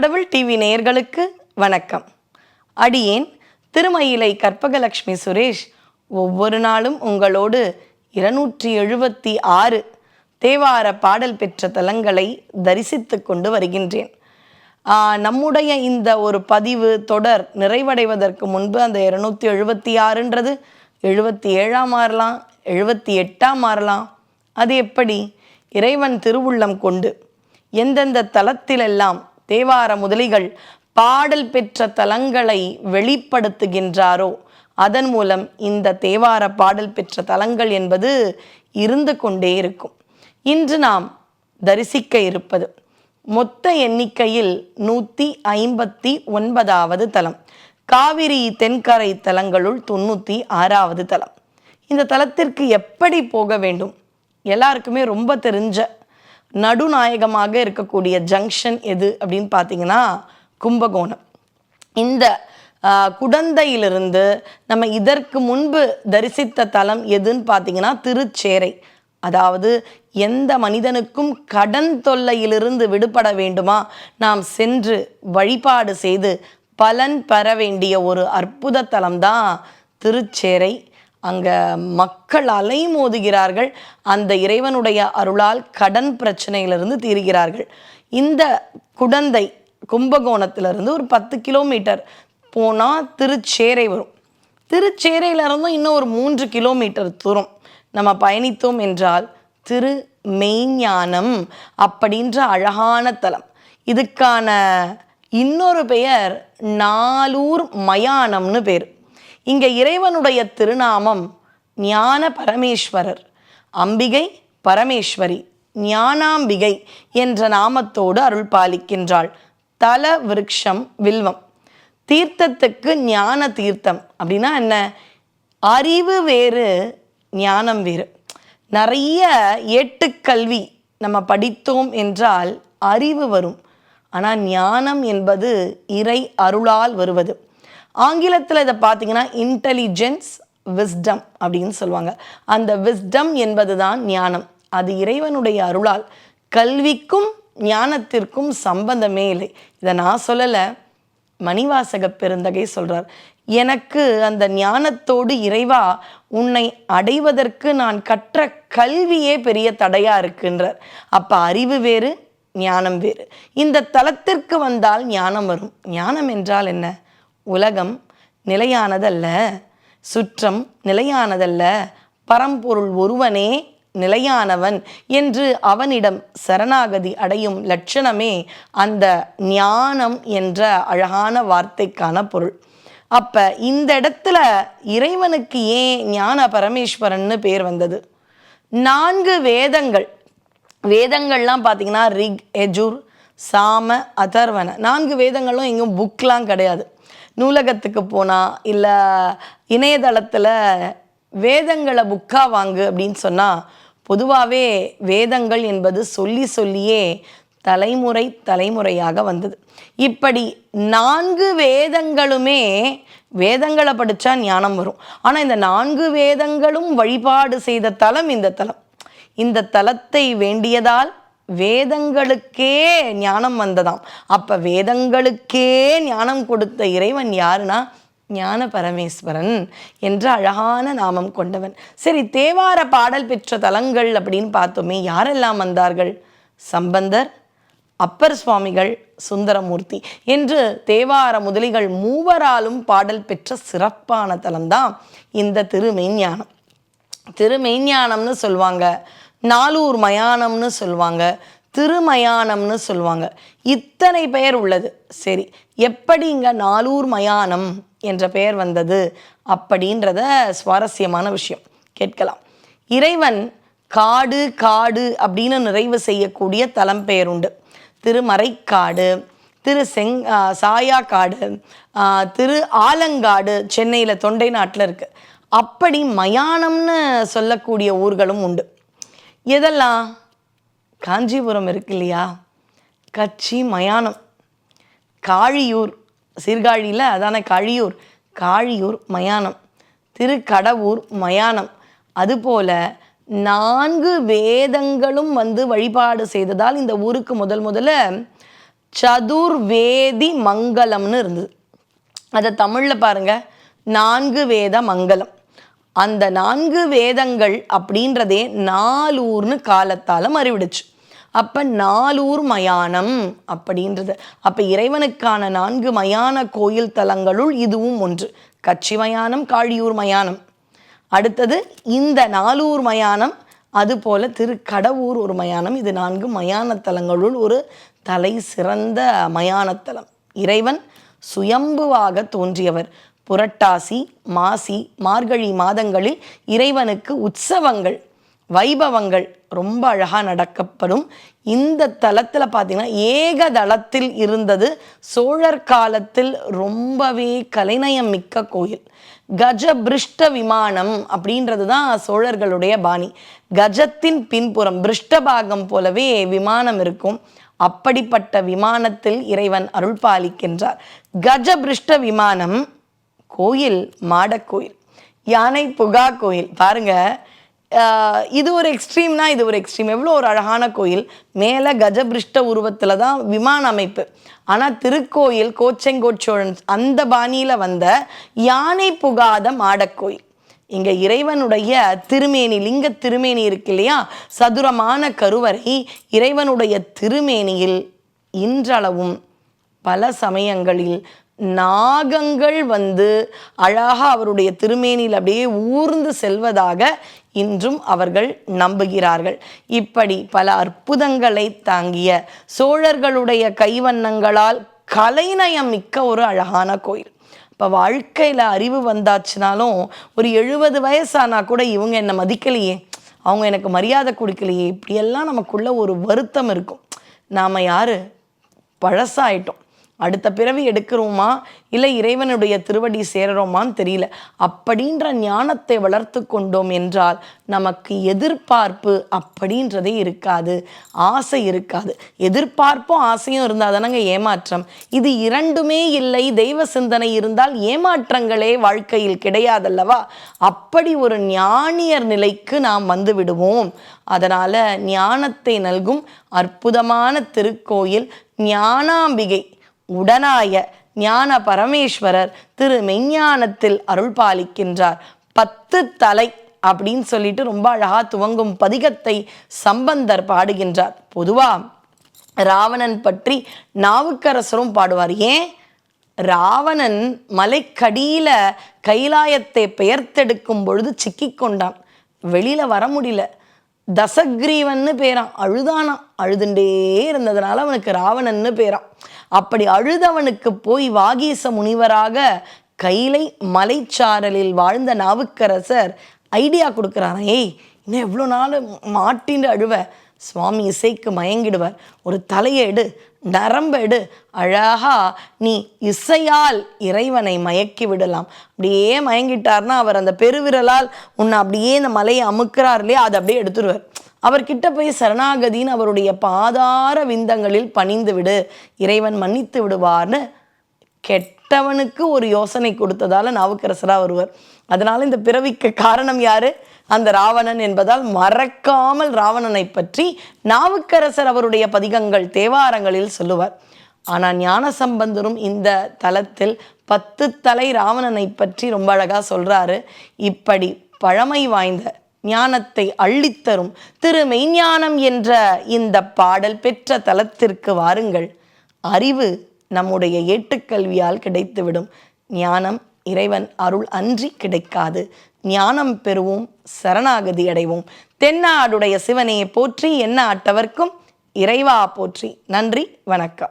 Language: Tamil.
கடவுள் டிவி நேயர்களுக்கு வணக்கம். அடியேன் திருமயிலை கற்பகலட்சுமி சுரேஷ் ஒவ்வொரு நாளும் உங்களோடு இருநூற்றி எழுபத்தி ஆறு தேவார பாடல் பெற்ற தலங்களை தரிசித்து கொண்டு வருகின்றேன். நம்முடைய இந்த ஒரு பதிவு தொடர் நிறைவடைவதற்கு முன்பு அந்த இருநூற்றி எழுபத்தி ஆறுன்றது எழுபத்தி ஏழாம் மாறலாம் எழுபத்தி எட்டாம் மாறலாம். அது எப்படி? இறைவன் திருவுள்ளம் கொண்டு எந்தெந்த தலத்திலெல்லாம் தேவார முதலிகள் பாடல் பெற்ற தலங்களை வெளிப்படுத்துகின்றாரோ அதன் மூலம் இந்த தேவார பாடல் பெற்ற தலங்கள் என்பது இருந்து கொண்டே இருக்கும். இன்று நாம் தரிசிக்க இருப்பது மொத்த எண்ணிக்கையில் நூற்றி ஐம்பத்தி ஒன்பதாவது தலம். காவிரி தென்கரை தலங்களுள் தொண்ணூற்றி ஆறாவது தலம். இந்த தலத்திற்கு எப்படி போக வேண்டும்? எல்லாருக்குமே ரொம்ப தெரிஞ்ச நடுநாயகமாக இருக்கக்கூடிய ஜங்ஷன் எது அப்படின்னு பார்த்தீங்கன்னா கும்பகோணம். இந்த குடந்தையிலிருந்து நம்ம இதற்கு முன்பு தரிசித்த தலம் எதுன்னு பார்த்தீங்கன்னா திருச்சேரை. அதாவது எந்த மனிதனுக்கும் கடன் தொல்லையிலிருந்து விடுபட வேண்டுமா? நாம் சென்று வழிபாடு செய்து பலன் பெற வேண்டிய ஒரு அற்புத தலம் தான் திருச்சேரை. அங்கே மக்கள் அலைமோதுகிறார்கள். அந்த இறைவனுடைய அருளால் கடன் பிரச்சனையிலிருந்து தீர்கிறார்கள். இந்த குடந்தை கும்பகோணத்திலிருந்து ஒரு பத்து கிலோமீட்டர் போனால் திருச்சேரை வரும். திருச்சேரையிலிருந்தும் இன்னும் ஒரு மூன்று கிலோமீட்டர் தூரம். நம்ம பயணித்தோம் என்றால் திரு மெய்ஞானம் அப்படின்ற அழகான தலம். இதுக்கான இன்னொரு பெயர் நாலூர் மயானம்னு பேர். இங்கே இறைவனுடைய திருநாமம் ஞான பரமேஸ்வரர் அம்பிகை பரமேஸ்வரி ஞானாம்பிகை என்ற நாமத்தோடு அருள் பாலிக்கின்றாள் தல விருட்சம் வில்வம். தீர்த்தத்துக்கு ஞான தீர்த்தம் அப்படின்னா என்ன? அறிவு வேறு ஞானம் வேறு. நிறைய ஏட்டுக்கல்வி நம்ம படித்தோம் என்றால் அறிவு வரும். ஆனால் ஞானம் என்பது இறை அருளால் வருவது. ஆங்கிலத்தில் இதை பார்த்தீங்கன்னா இன்டெலிஜென்ஸ் விஸ்டம் அப்படின்னு சொல்லுவாங்க. அந்த விஸ்டம் என்பது தான் ஞானம். அது இறைவனுடைய அருளால் கல்விக்கும் ஞானத்திற்கும் சம்பந்தமே இல்லை. இதை நான் சொல்லலை. மணிவாசக பெருந்தகை சொல்கிறார் எனக்கு அந்த ஞானத்தோடு இறைவா உன்னை அடைவதற்கு நான் கற்ற கல்வியே பெரிய தடையாக இருக்குன்றார். அப்போ அறிவு வேறு ஞானம் வேறு. இந்த தளத்திற்கு வந்தால் ஞானம் வரும். ஞானம் என்றால் என்ன? உலகம் நிலையானதல்ல சுற்றம் நிலையானதல்ல பரம்பொருள் ஒருவனே நிலையானவன் என்று அவனிடம் சரணாகதி அடையும் லட்சணமே அந்த ஞானம் என்ற அழகான வார்த்தைக்கான பொருள். அப்ப இந்த இடத்துல இறைவனுக்கு ஏன் ஞான பரமேஸ்வரன்னு பேர் வந்தது? நான்கு வேதங்கள். வேதங்கள்லாம் பார்த்தீங்கன்னா ரிக் எஜுர் சாம அதர்வன. நான்கு வேதங்களும் எங்கேயும் புக்லாம் கிடையாது. நூலகத்துக்கு போனால் இல்லை இணையதளத்தில் வேதங்களை புக்காக வாங்கு அப்படின்னு சொன்னால் பொதுவாகவே வேதங்கள் என்பது சொல்லி சொல்லியே தலைமுறை தலைமுறையாக வந்தது. இப்படி நான்கு வேதங்களுமே வேதங்களை படித்தா ஞானம் வரும். ஆனால் இந்த நான்கு வேதங்களும் வழிபாடு செய்த தலம் இந்த தலம். இந்த தலத்தை வேண்டியதால் வேதங்களுக்கே ஞானம் வந்ததாம். அப்ப வேதங்களுக்கே ஞானம் கொடுத்த இறைவன் யாருன்னா? ஞான பரமேஸ்வரன் என்ற அழகான நாமம் கொண்டவன். சரி தேவார பாடல் பெற்ற தலங்கள் அப்படின்னு பார்த்தோமே யாரெல்லாம் வந்தார்கள்? சம்பந்தர் அப்பர் சுவாமிகள் சுந்தரமூர்த்தி என்று தேவார முதலிகள் மூவராலும் பாடல் பெற்ற சிறப்பான தலம்தான் இந்த திருமெய்ஞானம் திருமெய்ஞானம்னு சொல்லுவாங்க நாலூர் மயானம்னு சொல்லுவாங்க திருமயானம்னு சொல்லுவாங்க இத்தனை பெயர் உள்ளது. சரி எப்படி இங்கே நாலூர் மயானம் என்ற பெயர் வந்தது அப்படின்றத சுவாரஸ்யமான விஷயம். கேட்கலாம். இறைவன் காடு காடு அப்படின்னு நிறைவு செய்யக்கூடிய தலம் பெயர் உண்டு திருமறைக்காடு திரு செங் சாயா சாயாக்காடு திரு ஆலங்காடு சென்னையில் தொண்டை நாட்டில் இருக்குது அப்படி மயானம்னு சொல்லக்கூடிய ஊர்களும் உண்டு. எதெல்லாம்? காஞ்சிபுரம் இருக்கு இல்லையா? கட்சி மயானம். காழியூர். சீர்காழியில் அதான காழியூர்? காழியூர் மயானம். திருக்கடவூர் மயானம். அதுபோல நான்கு வேதங்களும் வந்து வழிபாடு செய்ததால் இந்த ஊருக்கு முதல் முதல்ல சதுர்வேதி மங்கலம்னு இருந்தது. அதை தமிழில் பாருங்கள் நான்கு வேத மங்கலம். அந்த நான்கு வேதங்கள் அப்படின்றதே நாலூர்னு காலத்தால் மறிவிடுச்சு. அப்போ நாலூர் மயானம் அப்படின்றது. அப்போ இறைவனுக்கான நான்கு மயான கோயில் தலங்களுள் இதுவும் ஒன்று. கட்சி மயானம் காழியூர் மயானம். அடுத்தது இந்த நாலூர் மயானம் அதுபோல திருக்கடவூர் ஒரு மயானம். இது நான்கு மயான தலங்களுள் ஒரு தலை சிறந்த மயானத்தலம் இறைவன் சுயம்புவாக தோன்றியவர். புரட்டாசி மாசி மார்கழி மாதங்களில் இறைவனுக்கு உற்சவங்கள் வைபவங்கள் ரொம்ப அழகாக நடக்கப்படும். இந்த தலத்தில் பார்த்தீங்கன்னா ஏகதளத்தில் இருந்தது சோழர் காலத்தில் ரொம்பவே கலைநயம் மிக்க கோயில். கஜபிருஷ்ட விமானம் அப்படின்றது தான் சோழர்களுடைய பாணி. கஜத்தின் பின்புறம் பிருஷ்டபாகம் போலவே விமானம் இருக்கும். அப்படிப்பட்ட விமானத்தில் இறைவன் அருள் பாலிக்கின்றார் கஜபிருஷ்ட விமானம் கோயில் மாடக்கோயில் யானை புகா கோயில். பாருங்க இது ஒரு எக்ஸ்ட்ரீம்னா இது ஒரு எக்ஸ்ட்ரீம் எவ்வளோ ஒரு அழகான கோயில். மேலே கஜபிருஷ்ட உருவத்தில் தான் விமான அமைப்பு. ஆனால் திருக்கோயில் கோச்செங்கோச்சோழன் அந்த பாணியில் வந்த யானை புகாத மாடக்கோயில் இங்கே இறைவனுடைய திருமேனி லிங்க திருமேனி இருக்கு இல்லையா? சதுரமான கருவறை இறைவனுடைய திருமேனியில் இன்றளவும் பல சமயங்களில் நாகங்கள் வந்து அழகாக அவருடைய திருமேனியில் அப்படியே ஊர்ந்து செல்வதாக இன்றும் அவர்கள் நம்புகிறார்கள். இப்படி பல அற்புதங்களை தாங்கிய சோழர்களுடைய கைவண்ணங்களால் கலைநயம் மிக்க ஒரு அழகான கோயில். இப்போ வாழ்க்கையில் அறிவு வந்தாச்சுனாலும் ஒரு எழுபது வயசானா கூட இவங்க என்னை மதிக்கலையே அவங்க எனக்கு மரியாதை கொடுக்கலையே இப்படியெல்லாம் நமக்குள்ள ஒரு வருத்தம் இருக்கும். நாம் யார்? பழசாயிட்டோம். அடுத்த பிறவி எடுக்கிறோமா? இல்லை இறைவனுடைய திருவடி சேருறோமான்னு தெரியல. அப்படின்ற ஞானத்தை வளர்த்து கொண்டோம் என்றால் நமக்கு எதிர்பார்ப்பு அப்படின்றதே இருக்காது. ஆசை இருக்காது. எதிர்பார்ப்பும் ஆசையும் இருந்தால் தானங்க ஏமாற்றம். இது இரண்டுமே இல்லை. தெய்வ சிந்தனை இருந்தால் ஏமாற்றங்களே வாழ்க்கையில் கிடையாதல்லவா? அப்படி ஒரு ஞானியர் நிலைக்கு நாம் வந்து விடுவோம். அதனால் ஞானத்தை நல்கும் அற்புதமான திருக்கோயில் ஞானாம்பிகை. உடனாய ஞான பரமேஸ்வரர் திரு மெஞ்ஞானத்தில் அருள் பாலிக்கின்றார் பத்து தலை அப்படின்னு சொல்லிட்டு ரொம்ப அழகா துவங்கும் பதிகத்தை சம்பந்தர் பாடுகின்றார். பொதுவா ராவணன் பற்றி நாவுக்கரசரும் பாடுவார். ஏன்? ராவணன் மலைக்கடியில கைலாயத்தை பெயர்த்தெடுக்கும் பொழுது சிக்கிக்கொண்டான் வெளியில வர முடியல. தசக்ரீவன்னு பேரான். அழுதானான் அழுதுண்டே இருந்ததுனால அவனுக்கு ராவணன்னு பேரான். அப்படி அழுதவனுக்கு போய் வாகீச முனிவராக கைலை மலைச்சாரலில் வாழ்ந்த நாவுக்கரசர் ஐடியா கொடுக்குறாராம். ஏய் இன்னும் எவ்வளோ நாள் மாட்டின்னு அழுவ? சுவாமி இசைக்கு மயங்கிடுவார். ஒரு தலையை எடு. நரம்பெடு. அழகா நீ இசையால் இறைவனை மயக்கி விடலாம். அப்படியே மயங்கிட்டார்னா அவர் அந்த பெருவிரலால் உன்னை அப்படியே இந்த மலையை அமுக்கிறார் இல்லையா? அதை அப்படியே எடுத்துருவார். அவர்கிட்ட போய் சரணாகதின்னு அவருடைய பாதார விந்தங்களில் பணிந்து விடு. இறைவன் மன்னித்து விடுவார்னு கெட்டவனுக்கு ஒரு யோசனை கொடுத்ததால நாவுக்கரசராக வருவர். அதனால இந்த பிறவிக்கு காரணம் யாரு? அந்த ராவணன் என்பதால் மறக்காமல் ராவணனை பற்றி நாவுக்கரசர் அவருடைய பதிகங்கள் தேவாரங்களில் சொல்லுவார். ஆனால் ஞானசம்பந்தரும் இந்த தலத்தில் பத்து தலை ராவணனை பற்றி ரொம்ப அழகாக சொல்கிறாரு இப்படி பழமை வாய்ந்த ஞானத்தை அள்ளித்தரும் திரு மெய்ஞானம் என்ற இந்த பாடல் பெற்ற தலத்திற்கு வாருங்கள். அறிவு நம்முடைய ஏட்டுக்கல்வியால் கிடைத்துவிடும். ஞானம் இறைவன் அருள் அன்றி கிடைக்காது. ஞானம் பெறுவோம் சரணாகதி அடைவோம். தென்னாடுடைய சிவனையை போற்றி என்ன ஆட்டவர்க்கும் இறைவா போற்றி. நன்றி வணக்கம்.